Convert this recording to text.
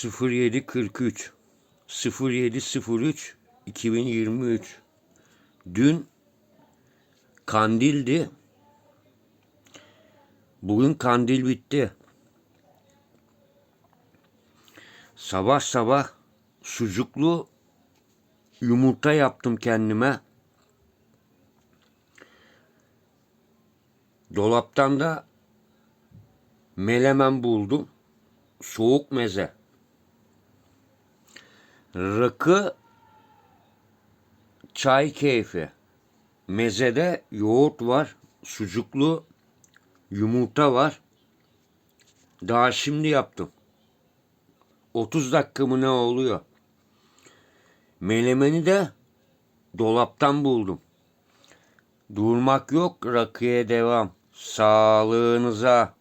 0743 0703 2023 Dün kandildi. Bugün kandil bitti. Sabah sabah sucuklu yumurta yaptım kendime. Dolaptan da melemen buldum. Soğuk meze. Rakı çay keyfi. Mezede yoğurt var. Sucuklu yumurta var. Daha şimdi yaptım. 30 dakika mı ne oluyor? Melemeni de dolaptan buldum. Durmak yok, rakıya devam. Sağlığınıza.